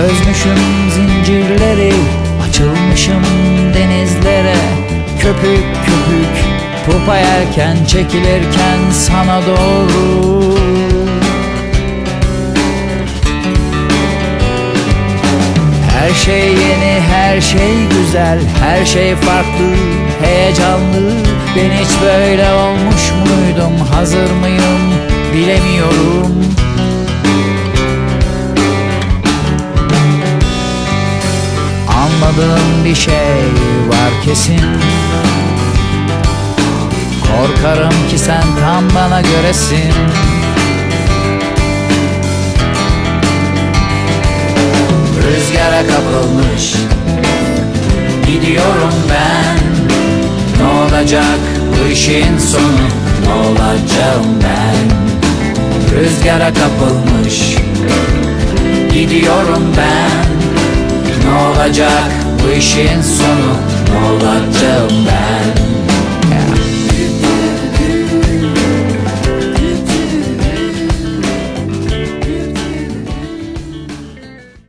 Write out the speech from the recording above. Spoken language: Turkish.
Çözmüşüm zincirleri Açılmışım denizlere. Köpük köpük Pupa yerken çekilirken sana doğru. Her şey yeni, her şey güzel, her şey farklı, heyecanlı. Ben hiç böyle olmuş muydum, hazır mıyım bilemiyorum. Anladığım bir şey var kesin. Korkarım ki sen tam bana göresin. Rüzgara kapılmış Gidiyorum ben. Ne olacak bu işin sonu? Ne olacağım ben? Rüzgara kapılmış Gidiyorum ben olacak bu işin sonu? Ben